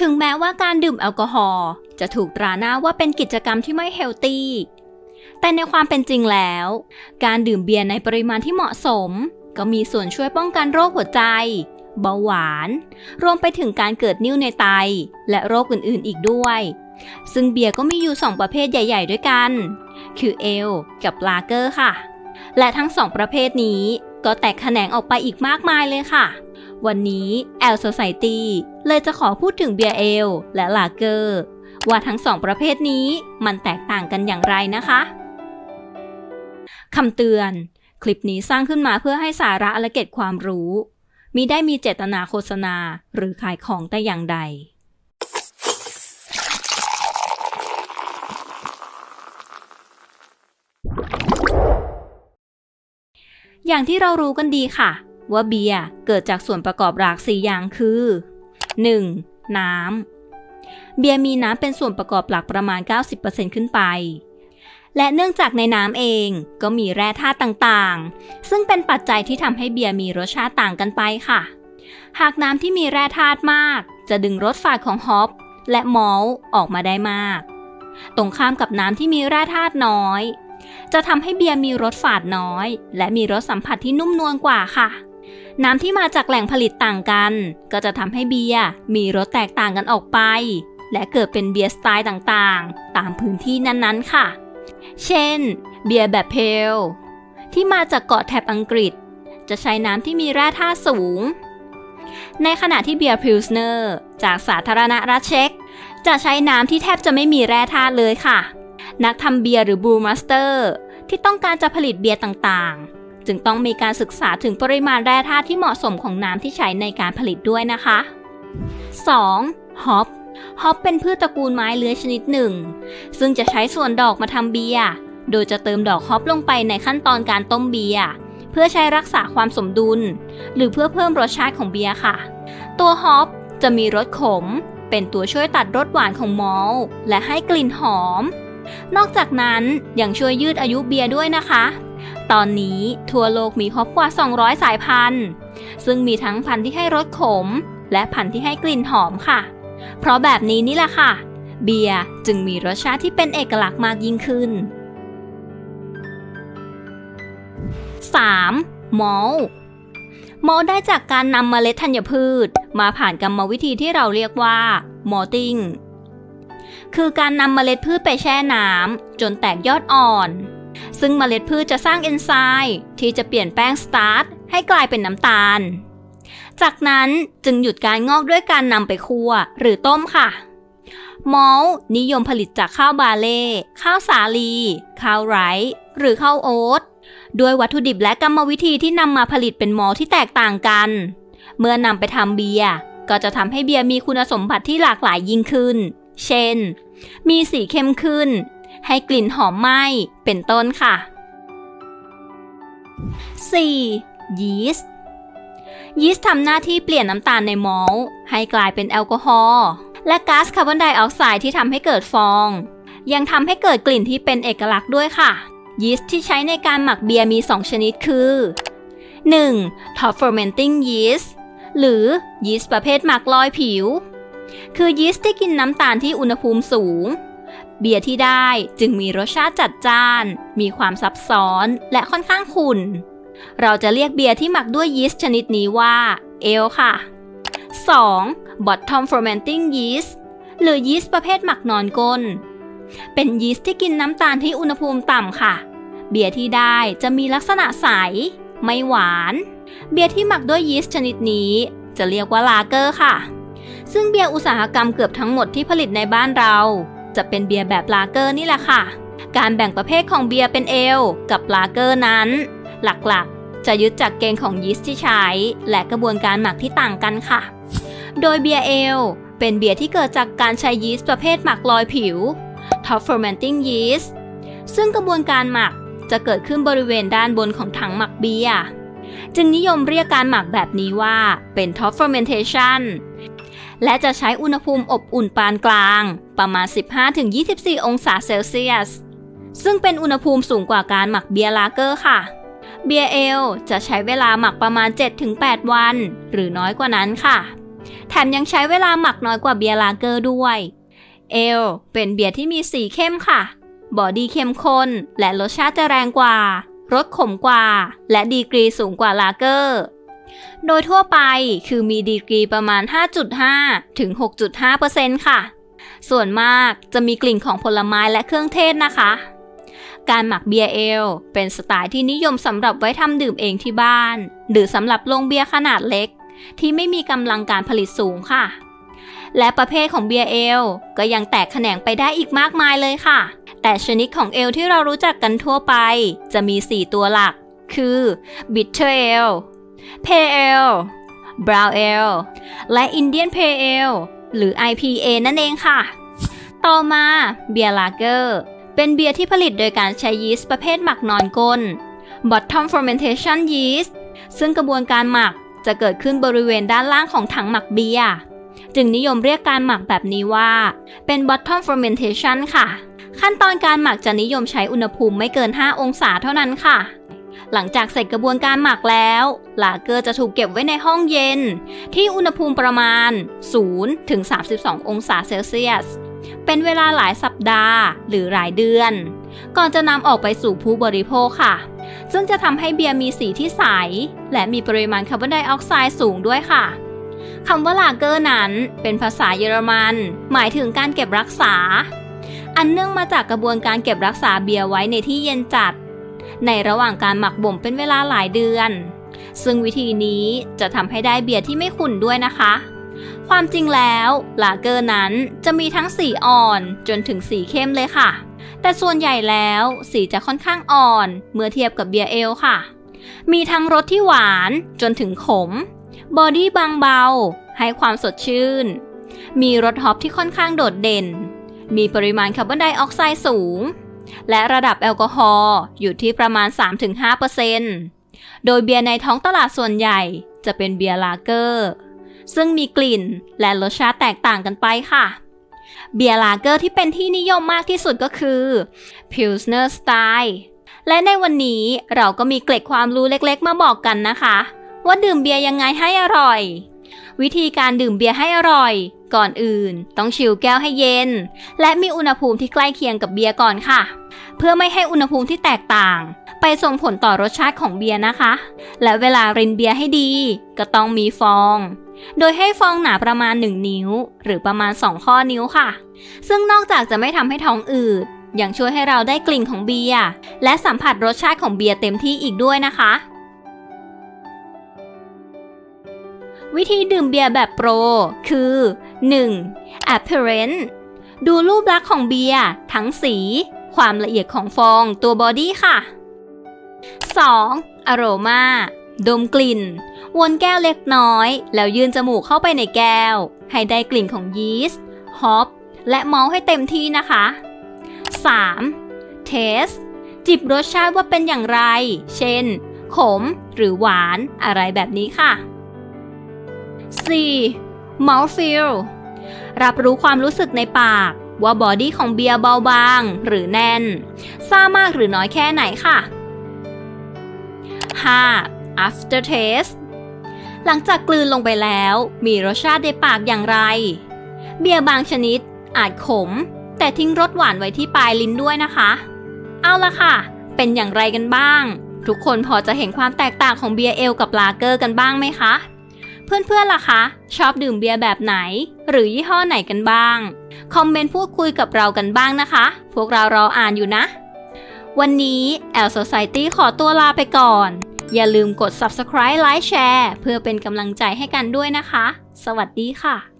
ถึงแม้ว่าการดื่มแอลกอฮอล์จะถูกตราหน้าว่าเป็นกิจกรรมที่ไม่เฮลตี้แต่ในความเป็นจริงแล้ว การดื่มเบียร์ในปริมาณที่เหมาะสม ก็มีส่วนช่วยป้องกันโรคหัวใจ เบาหวาน รวมไปถึงการเกิดนิ่วในไต และโรคอื่นๆอีกด้วย ซึ่งเบียร์ก็มีอยู่ 2 ประเภทใหญ่ ๆ ด้วยกัน คือเอลกับลาเกอร์ค่ะ และทั้งสองประเภทนี้ก็แตกแขนงออกไปอีกมากมายเลยค่ะ วันนี้แอล Society เลยจะขอพูดถึงเบียร์เอลและลาเกอร์ว่าทั้งสองประเภทนี้มันแตกต่างกันอย่างไรนะคะคำเตือน คลิปนี้สร้างขึ้นมาเพื่อให้สาระและเก็บความรู้มิได้มีเจตนาโฆษณาหรือขายของแต่อย่างใด อย่างที่เรารู้กันดีค่ะ ว่าเบียร์เกิดจากส่วนประกอบหลัก4อย่างคือ 1. น้ำ เบียร์มีน้ำเป็นส่วนประกอบหลักประมาณ 90%ขึ้นไป และเนื่องจากในน้ำเองก็มีแร่ธาตุต่างๆ ซึ่งเป็นปัจจัยที่ทำให้เบียร์มีรสชาติต่างกันไปค่ะ หากน้ำที่มีแร่ธาตุมาก จะดึงรสฝาดของฮอปและมอลออกมาได้มาก ตรงข้ามกับน้ำที่มีแร่ธาตุน้อยจะทำให้เบียร์มีรสฝาดน้อย และมีรสสัมผัสที่นุ่มนวลกว่าค่ะ น้ำที่มาจากแหล่งผลิตต่างกัน ก็จะทำให้เบียร์มีรสแตกต่างกันออกไป และเกิดเป็นเบียร์สไตล์ต่างๆ ตามพื้นที่นั้นๆค่ะ เช่น เบียร์แบบเพล ที่มาจากเกาะแถบอังกฤษ จะใช้น้ำที่มีแร่ธาตุสูง ในขณะที่เบียร์พิลสเนอร์จากสาธารณรัฐเช็กจะใช้น้ำที่แทบจะไม่มีแร่ธาตุเลยค่ะ นักทำเบียร์หรือบูมาสเตอร์ที่ต้องการจะผลิตเบียร์ต่างๆ จึงต้องมีการศึกษาถึงปริมาณแร่ธาตุที่เหมาะสมของน้ำที่ใช้ในการผลิตด้วยนะคะ 2. ฮอปฮอปเป็นพืชตระกูลไม้เลื้อยชนิดหนึ่ง ซึ่งจะใช้ส่วนดอกมาทำเบียร์ โดยจะเติมดอกฮอปลงไปในขั้นตอนการต้มเบียร์เพื่อใช้รักษาความสมดุล หรือเพื่อเพิ่มรสชาติของเบียร์ค่ะ ตัวฮอปจะมีรสขม เป็นตัวช่วยตัดรสหวานของมอลและให้กลิ่นหอม นอกจากนั้นยังช่วยยืดอายุเบียร์ด้วยนะคะ ตอนนี้ทั่วโลกมีฮอปกว่า 200 สายพันธุ์ ซึ่งมีทั้งพันธุ์ที่ให้รสขม และพันธุ์ที่ให้กลิ่นหอมค่ะ เพราะแบบนี้นี่แหละค่ะ เบียร์จึงมีรสชาติที่เป็นเอกลักษณ์มากยิ่งขึ้น 3. มอลมอลได้จากการนำเมล็ดธัญพืช มาผ่านกรรมวิธีที่เราเรียกว่ามอติงคือการนำเมล็ดพืชไปแช่น้ำจนแตกยอดอ่อน ซึ่งเมล็ดพืชจะสร้างเอนไซม์ที่จะเปลี่ยนแป้งสตาร์ทให้กลายเป็นน้ำตาล จากนั้นจึงหยุดการงอกด้วยการนำไปคั่วหรือต้มค่ะมอลนิยมผลิตจากข้าวบาเล่ข้าวสาลี ข้าวไรซ์หรือข้าวโอ๊ตด้วยวัตถุดิบและกรรมวิธีที่นำมาผลิตเป็นมอลที่แตกต่างกัน เมื่อนำไปทำเบียร์ก็จะทำให้เบียร์มีคุณสมบัติที่หลากหลายยิ่งขึ้น เช่น มีสีเข้มขึ้น ให้กลิ่นหอมไหม้เป็นต้นค่ะ 4. ยีสต์ยีสต์ทำหน้าที่เปลี่ยนน้ำตาลในมอลต์ให้กลายเป็นแอลกอฮอล์และก๊าซคาร์บอนไดออกไซด์ที่ทำให้เกิดฟอง ยังทำให้เกิดกลิ่นที่เป็นเอกลักษณ์ด้วยค่ะ ยีสต์ที่ใช้ในการหมักเบียร์มี 2 ชนิดคือ 1. Top fermenting yeast หรือยีสต์ประเภทหมักลอยผิว คือยีสต์ที่กินน้ำตาลที่อุณหภูมิสูง เบียร์ที่ได้จึงมีรสชาติจัดจ้าน มีความซับซ้อนและค่อนข้างขุ่น เราจะเรียกเบียร์ที่หมักด้วยยีสต์ชนิดนี้ว่าเอลค่ะ 2. Bottom fermenting yeast หรือยีสต์ประเภทหมักนอนก้น เป็นยีสต์ที่กินน้ำตาลที่อุณหภูมิต่ำค่ะ เบียร์ที่ได้จะมีลักษณะใส ไม่หวาน เบียร์ที่หมักด้วยยีสต์ชนิดนี้จะเรียกว่าลาเกอร์ค่ะ ซึ่งเบียร์อุตสาหกรรมเกือบทั้งหมดที่ผลิตในบ้านเรา จะเป็นเบียร์แบบลาเกอร์นี่แหละค่ะ การแบ่งประเภทของเบียร์เป็นเอลกับลาเกอร์นั้น หลักๆ จะยึดจากเกณฑ์ของยีสต์ที่ใช้ และกระบวนการหมักที่ต่างกันค่ะ โดยเบียร์เอลเป็นเบียร์ที่เกิดจากการใช้ยีสต์ประเภทหมักลอยผิว top fermenting yeast ซึ่งกระบวนการหมักจะเกิดขึ้นบริเวณด้านบนของถังหมักเบียร์จึงนิยมเรียกการหมักแบบนี้ว่าเป็น top fermentation และจะใช้อุณหภูมิอบอุ่นปานกลาง ประมาณ 15-24 องศาเซลเซียส ซึ่งเป็นอุณหภูมิสูงกว่าการหมักเบียร์ลาเกอร์ค่ะ เบียร์เอลจะใช้เวลาหมักประมาณ 7-8 วัน หรือน้อยกว่านั้นค่ะ แถมยังใช้เวลาหมักน้อยกว่าเบียร์ลาเกอร์ด้วย เอลเป็นเบียร์ที่มีสีเข้มค่ะ บอดี้เข้มข้นและรสชาติจะแรงกว่า รสขมกว่า และดีกรีสูงกว่าลาเกอร์โดยทั่วไปคือมีดีกรีประมาณ 5.5 ถึง 6.5%ค่ะ ส่วนมากจะมีกลิ่นของผลไม้และเครื่องเทศนะคะ การหมักเบียร์เอลเป็นสไตล์ที่นิยมสำหรับไว้ทำดื่มเองที่บ้าน หรือสำหรับโรงเบียร์ขนาดเล็ก ที่ไม่มีกำลังการผลิตสูงค่ะ และประเภทของเบียร์เอลก็ยังแตกแขนงไปได้อีกมากมายเลยค่ะ แต่ชนิดของเอลที่เรารู้จักกันทั่วไป จะมี 4 ตัวหลัก คือ bitter ale pale ale brown ale และ Indian pale ale หรือ IPA นั่นเองค่ะ ต่อมาเบียร์ลาเกอร์ เป็นเบียร์ที่ผลิตโดยการใช้ยีสต์ประเภทหมักนอนก้น bottom fermentation yeast ซึ่งกระบวนการหมักจะเกิดขึ้นบริเวณด้านล่างของถังหมักเบียร์จึงนิยมเรียกการหมักแบบนี้ว่า เป็น bottom fermentation ค่ะ ขั้นตอนการหมักจะนิยมใช้อุณหภูมิไม่เกิน 5 องศาเท่านั้นค่ะ หลังจากเสร็จกระบวนการหมักแล้วลาเกอร์จะถูกเก็บไว้ในห้องเย็น ที่อุณหภูมิประมาณ 0 ถึง 32 องศาเซลเซียส เป็นเวลาหลายสัปดาห์หรือหลายเดือน ก่อนจะนำออกไปสู่ผู้บริโภคค่ะ ซึ่งจะทำให้เบียร์มีสีที่ใส และมีปริมาณคาร์บอนไดออกไซด์สูงด้วยค่ะคำว่าลาเกอร์นั้นเป็นภาษาเยอรมัน หมายถึงการเก็บรักษา อันเนื่องมาจากกระบวนการเก็บรักษาเบียร์ไว้ในที่เย็นจัด ในระหว่างการหมักบ่มเป็นเวลาหลายเดือน ซึ่งวิธีนี้จะทำให้ได้เบียร์ที่ไม่ขุ่นด้วยนะคะ ความจริงแล้วลาเกอร์นั้นจะมีทั้งสีอ่อนจนถึงสีเข้มเลยค่ะ แต่ส่วนใหญ่แล้วสีจะค่อนข้างอ่อนเมื่อเทียบกับเบียร์เอลค่ะ มีทั้งรสที่หวานจนถึงขม บอดี้บางเบา ให้ความสดชื่น มีรสฮอปที่ค่อนข้างโดดเด่น มีปริมาณคาร์บอนไดออกไซด์สูง และระดับแอลกอฮอล์อยู่ที่ประมาณ 3-5%โดยเบียร์ในท้องตลาดส่วนใหญ่จะเป็นเบียร์ลาเกอร์ ซึ่งมีกลิ่นและรสชาติแตกต่างกันไปค่ะ เบียร์ลาเกอร์ที่เป็นที่นิยมมากที่สุดก็คือ Pilsner Style และในวันนี้เราก็มีเกร็ดความรู้เล็กๆ มาบอกกันนะคะ ว่าดื่มเบียร์ยังไงให้อร่อย วิธีการดื่มเบียร์ให้อร่อย ก่อนอื่น ต้องชิลแก้วให้เย็น และมีอุณหภูมิที่ใกล้เคียงกับเบียร์ก่อนค่ะ เพื่อไม่ให้อุณหภูมิที่แตกต่าง ไปส่งผลต่อรสชาติของเบียร์นะคะ และเวลารินเบียร์ให้ดี ก็ต้องมีฟอง โดยให้ฟองหนาประมาณ 1 นิ้ว หรือประมาณ 2 ข้อนิ้วค่ะ ซึ่งนอกจากจะไม่ทำให้ท้องอืดยังช่วยให้เราได้กลิ่นของเบียร์และสัมผัสรสชาติของเบียร์เต็มที่อีกด้วยนะคะ วิธีดื่มเบียร์แบบโปร คือ 1. apparent ดูรูปลักษณ์ของเบียร์ทั้งสี ความละเอียดของฟองตัวบอดี้ค่ะ 2. aroma ดมกลิ่น วนแก้วเล็กน้อย แล้วยืนจมูกเข้าไปในแก้ว ให้ได้กลิ่นของยีสต์ฮอปและมอลให้เต็มที่นะคะ 3. taste จิบรสชาติว่าเป็นอย่างไร เช่น ขมหรือหวานอะไรแบบนี้ค่ะ 4. mouthfeel รับรู้ความรู้สึกในปาก ว่าบอดี้ของเบียร์เบาบาง หรือแน่นซ่ามากหรือน้อยแค่ไหนค่ะ 5. aftertaste หลังจากกลืนลงไปแล้ว มีรสชาติในปากอย่างไร เบียร์บางชนิดอาจขม แต่ทิ้งรสหวานไว้ที่ปลายลิ้นด้วยนะคะ เอาละค่ะ เป็นอย่างไรกันบ้าง ทุกคนพอจะเห็นความแตกต่างของเบียร์เอลกับลาเกอร์กันบ้างไหมคะ เพื่อนๆล่ะคะ ชอบดื่มเบียร์แบบไหน หรือยี่ห้อไหนกันบ้าง คอมเมนต์พูดคุยกับเรากันบ้างนะคะ พวกเรารออ่านอยู่นะ วันนี้แอล Society ขอตัวลาไปก่อน อย่าลืมกด subscribe ไลค์แชร์เพื่อเป็นกำลังใจให้กันด้วยนะคะ สวัสดีค่ะ